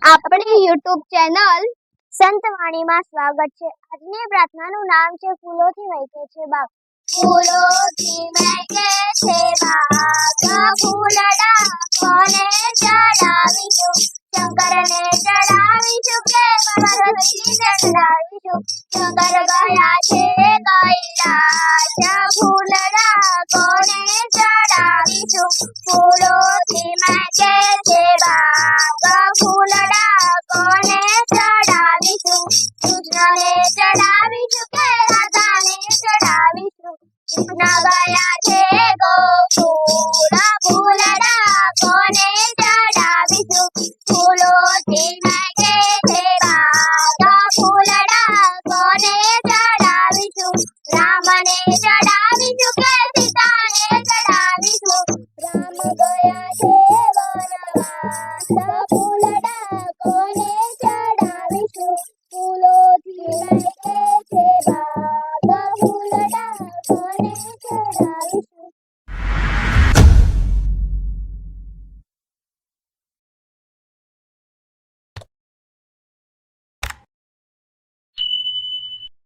આપણી YouTube channel સંતવાણીમાં સ્વાગત છે. આજની પ્રાર્થનાનું નામ છે ફૂલોથી મહેકે છે બાગ ફૂલોથી મહેકે છે બાગ ફૂલડા કોને ચડાવીશું શંકરને ચડાવીશું કે પાર્વતીને ચડાવીશું શંકર ગયા છે કૈલાસ. ફૂલડા કોને ચડાવીશું ફૂલોથી ચડાવીશું કે રાધાને ચડાવીશું. કૃષ્ણ છે ગોકુળ, ફૂલડા કોને ચડાવીશું? ફૂલોથી મહેકે છે બાગ ફૂલડા કોને ચડાવીશું? રામને ચડાવીશું કે સીતાને ચડાવીશું? રામ ગયા છે ફૂલ